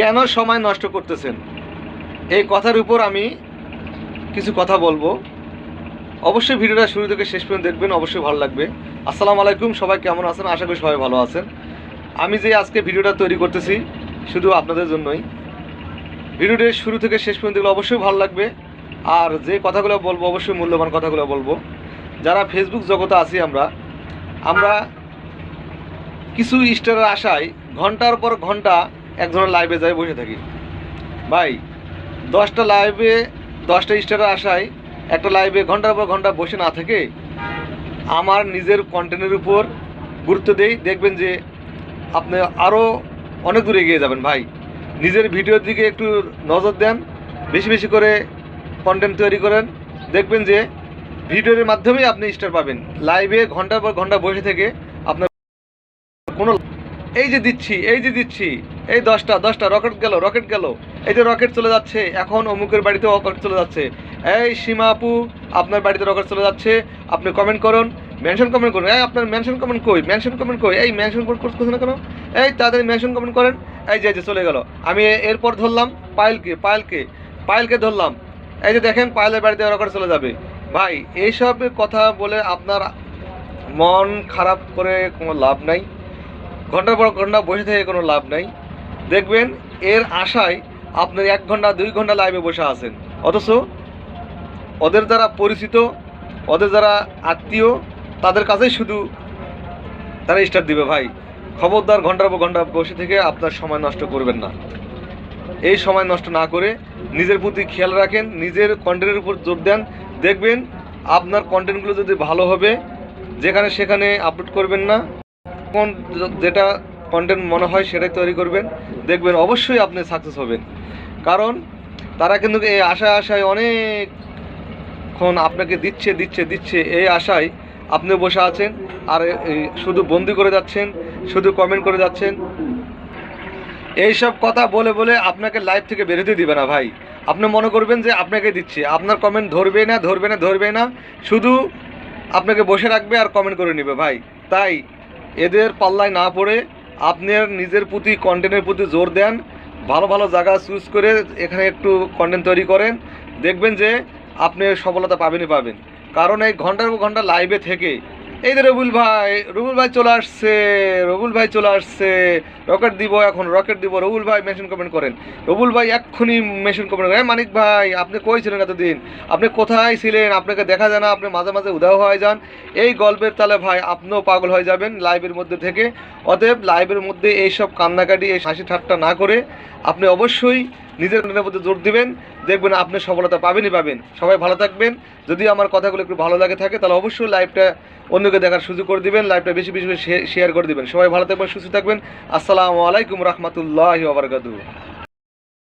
কেন সময় নষ্ট করতেছেন? এই কথার উপর আমি কিছু কথা বলব। অবশ্যই ভিডিওটা শুরু থেকে শেষ পর্যন্ত দেখবেন, অবশ্যই ভালো লাগবে। আসসালামু আলাইকুম, সবাই কেমন আছেন? আশা করি সবাই ভালো আছেন। আমি যে আজকে ভিডিওটা তৈরি করতেছি, শুধু আপনাদের জন্যই। ভিডিওটি শুরু থেকে শেষ পর্যন্ত দেখলে অবশ্যই ভালো লাগবে। আর যে কথাগুলো বলব, অবশ্যই মূল্যবান কথাগুলো বলব। যারা ফেসবুক জগতে আছি আমরা আমরা কিছু স্টারের আশায় ঘণ্টার পর ঘণ্টা একজনের লাইভে যাই বসে থাকি। ভাই, দশটা লাইভে দশটা স্টারের আশায় একটা লাইভে ঘণ্টার পর ঘণ্টা বসে না থেকে আমার নিজের কন্টেন্টের উপর গুরুত্ব দেই। দেখবেন যে আপনি আরও অনেক দূরে এগিয়ে যাবেন। ভাই, নিজের ভিডিওর দিকে একটু নজর দেন, বেশি বেশি করে কন্টেন্ট তৈরি করেন। দেখবেন যে ভিডিওর মাধ্যমেই আপনি স্টার পাবেন। লাইভে ঘণ্টার পর ঘণ্টা বসে থেকে আপনার কোনো এই যে দিচ্ছি, এই যে দিচ্ছি। এই দশটা দশটা, রকেট গেল রকেট গেল। এই যে রকেট চলে যাচ্ছে, এখন অমুকের বাড়িতে রকেট চলে যাচ্ছে। এই সীমা আপু, আপনার বাড়িতে রকেট চলে যাচ্ছে, আপনি কমেন্ট করুন মেনশন কমেন্ট করুন। এই আপনার মেনশন কমেন্ট কই মেনশন কমেন্ট কই? এই মেনশন কমেন্ট করতেছে না কেন? এই তাড়াতাড়ি মেনশন কমেন্ট করেন। এই যে যে, চলে গেল। আমি এরপর ধরলাম পায়েলকে পায়েলকে পায়েলকে ধরলাম। এই যে দেখেন, পায়েলের বাড়িতে রকেট চলে যাবে। ভাই, এইসব কথা বলে আপনার মন খারাপ করে কোনো লাভ নাই। ঘণ্টার পর ঘণ্টা বসে থেকে কোনো লাভ নাই। দেখবেন, এর আশায় আপনার এক ঘণ্টা, দুই ঘণ্টা লাইভে বসে আছেন। অথচ ওদের যারা পরিচিত, ওদের যারা আত্মীয়, তাদের কাছেই শুধু তারা স্টার দিবে ভাই। খবরদার ঘণ্টার পর ঘণ্টা বসে থেকে আপনার সময় নষ্ট করবেন না। এই সময় নষ্ট না করে নিজের প্রতি খেয়াল রাখেন, নিজের কন্টেন্টের উপর জোর দেন। দেখবেন, আপনার কন্টেন্টগুলো যদি ভালো হবে, যেখানে সেখানে আপলোড করবেন না যেটা কন্টেন্ট মনে হয় সেটাই তৈরি করবেন। দেখবেন অবশ্যই আপনি সাকসেস হবেন। কারণ তারা কিন্তু এই আশায় আশায় অনেকক্ষণ আপনাকে দিচ্ছে দিচ্ছে দিচ্ছে। এই আশায় আপনি বসে আছেন আর শুধু বন্দি করে যাচ্ছেন, শুধু কমেন্ট করে যাচ্ছেন। এইসব কথা বলে বলে আপনাকে লাইভ থেকে বেরোতে দিবে না ভাই। আপনি মনে করবেন যে আপনাকে দিচ্ছে। আপনার কমেন্ট ধরবে না ধরবে না ধরবে না। শুধু আপনাকে বসে রাখবে আর কমেন্ট করে নেবে ভাই। তাই এদের পাল্লায় না পড়ে আপনার নিজের প্রতি কন্টেন্টের প্রতি জোর দেন, ভালো ভালো জায়গা চুজ করে এখানে একটু কন্টেন্ট তৈরি করেন, দেখবেন যে আপনি সফলতা পাবেনই পাবেন। কারণ এই ঘণ্টার পর ঘণ্টা লাইভে থেকে এই যে রবুল ভাই রবুল ভাই চলে আসছে, রবুল ভাই চলে আসছে। রকেট দিব এখন, রকেট দিব। রবুল ভাই মেশিন কমেন্ট করেন। রবুল ভাই, এক্ষুনি মেশিন কমেন্ট করেন। মানিক ভাই, আপনি কই ছিলেন এতদিন? আপনি কোথায় ছিলেন? আপনাকে দেখা যায় না, আপনি মাঝে মাঝে উদাও হয়ে যান। এই গল্পের তালে ভাই, আপনিও পাগল হয়ে যাবেন লাইভের মধ্যে থেকে। অতএব লাইভের মধ্যে এইসব কান্নাকাটি, এই হাসি ঠাট্টা না করে আপনি অবশ্যই নিজের মধ্যে জোর দিবেন। দেখবেন আপনি সফলতা পাবেনই পাবেন। সবাই ভালো থাকবেন। যদি আমার কথাগুলো একটু ভালো লাগে থাকে, তাহলে অবশ্যই লাইভটা অন্যকে দেখার সুযোগ করে দিবেন লাইভটা বেশি বেশি শেয়ার করে দিবেন। সবাই ভালো থাকবেন, সুস্থ থাকবেন। আসসালামু আলাইকুম রহমতুল্লাহ বারকাতু